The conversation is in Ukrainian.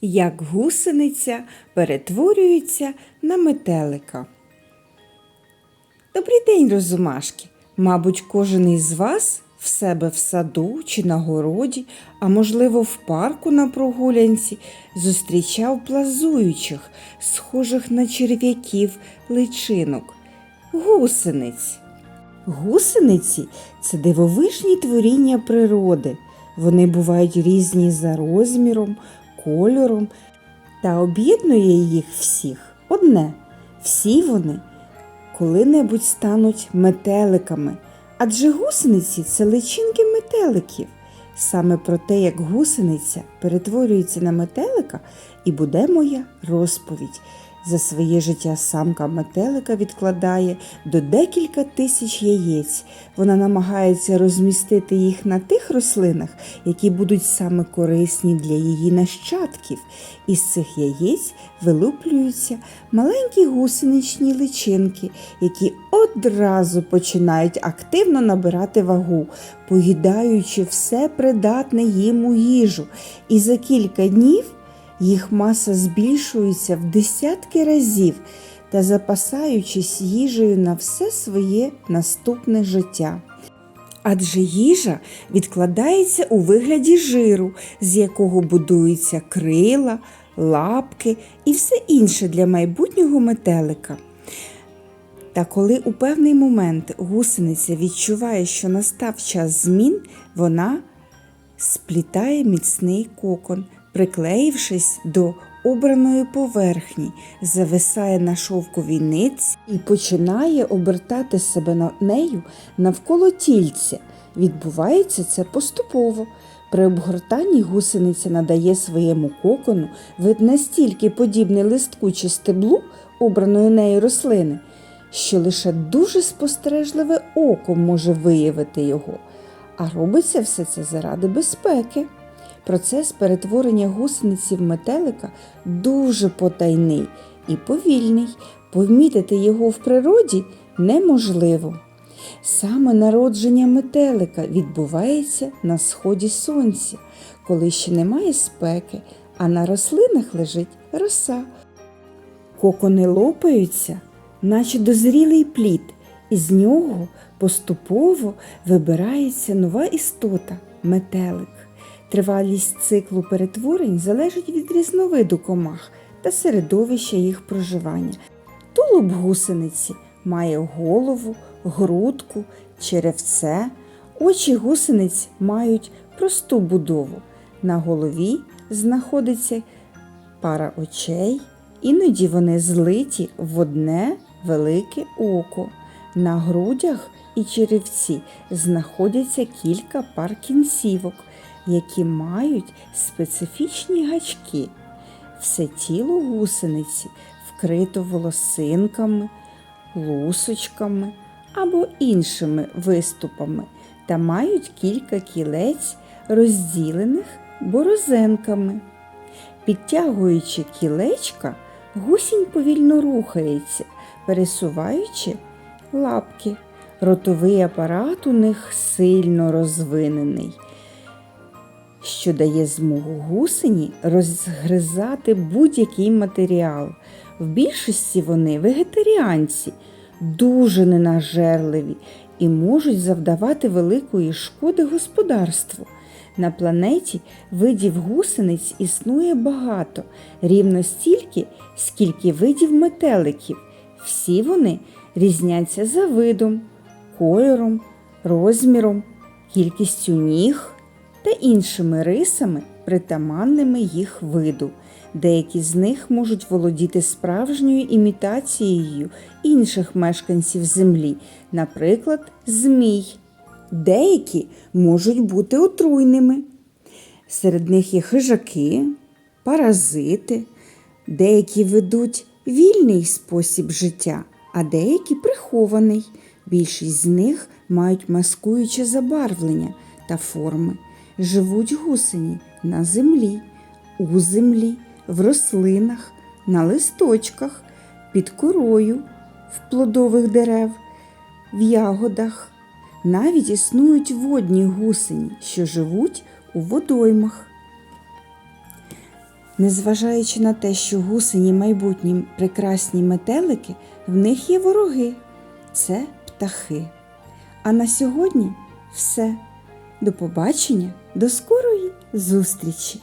як гусениця перетворюється на метелика. Добрий день, розумашки! Мабуть, кожен із вас в себе в саду чи на городі, а можливо, в парку на прогулянці зустрічав плазуючих, схожих на черв'яків личинок, гусениць. Гусениці це дивовижні творіння природи. Вони бувають різні за розміром, кольором, та об'єднує їх всіх одне. Всі вони коли-небудь стануть метеликами, адже гусениці це личинки метеликів. Саме про те, як гусениця перетворюється на метелика, і буде моя розповідь. За своє життя самка метелика відкладає до декілька тисяч яєць. Вона намагається розмістити їх на тих рослинах, які будуть саме корисні для її нащадків. Із цих яєць вилуплюються маленькі гусеничні личинки, які одразу починають активно набирати вагу, поїдаючи все придатне їм у їжу. І за кілька днів їх маса збільшується в десятки разів та запасаючись їжею на все своє наступне життя. Адже їжа відкладається у вигляді жиру, з якого будуються крила, лапки і все інше для майбутнього метелика. Та коли у певний момент гусениця відчуває, що настав час змін, вона сплітає міцний кокон, приклеївшись до обраної поверхні, зависає на шовковій ниці і починає обертати себе на нею навколо тільця. Відбувається це поступово. При обгортанні гусениця надає своєму кокону вид настільки подібний листку чи стеблу обраної нею рослини, що лише дуже спостережливе око може виявити його. А робиться все це заради безпеки. Процес перетворення гусениці в метелика дуже потайний і повільний. Помітити його в природі неможливо. Саме народження метелика відбувається на сході сонця, коли ще немає спеки, а на рослинах лежить роса. Кокони лопаються, наче дозрілий плід, і з нього поступово вибирається нова істота метелик. Тривалість циклу перетворень залежить від різновиду комах та середовища їх проживання. Тулуб гусениці має голову, грудку, черевце. Очі гусениць мають просту будову. На голові знаходиться пара очей, іноді вони злиті в одне велике око. На грудях і черевці знаходяться кілька пар кінцівок, які мають специфічні гачки. Все тіло гусениці вкрито волосинками, лусочками або іншими виступами та мають кілька кілець, розділених борозенками. Підтягуючи кілечка, гусінь повільно рухається, пересуваючи лапки. Ротовий апарат у них сильно розвинений, що дає змогу гусені розгризати будь-який матеріал. В більшості вони вегетаріанці, дуже ненажерливі і можуть завдавати великої шкоди господарству. На планеті видів гусениць існує багато, рівно стільки, скільки видів метеликів. Всі вони різняться за видом, кольором, розміром, кількістю ніг та іншими рисами, притаманними їх виду. Деякі з них можуть володіти справжньою імітацією інших мешканців землі, наприклад, змій. Деякі можуть бути отруйними. Серед них є хижаки, паразити, деякі ведуть вільний спосіб життя, а деякі прихований. Більшість з них мають маскуюче забарвлення та форми. Живуть гусені на землі, у землі, в рослинах, на листочках, під корою, в плодових дерев, в ягодах. Навіть існують водні гусені, що живуть у водоймах. Незважаючи на те, що гусені майбутні прекрасні метелики, в них є вороги це птахи. А на сьогодні все. До побачення, до скорої зустрічі!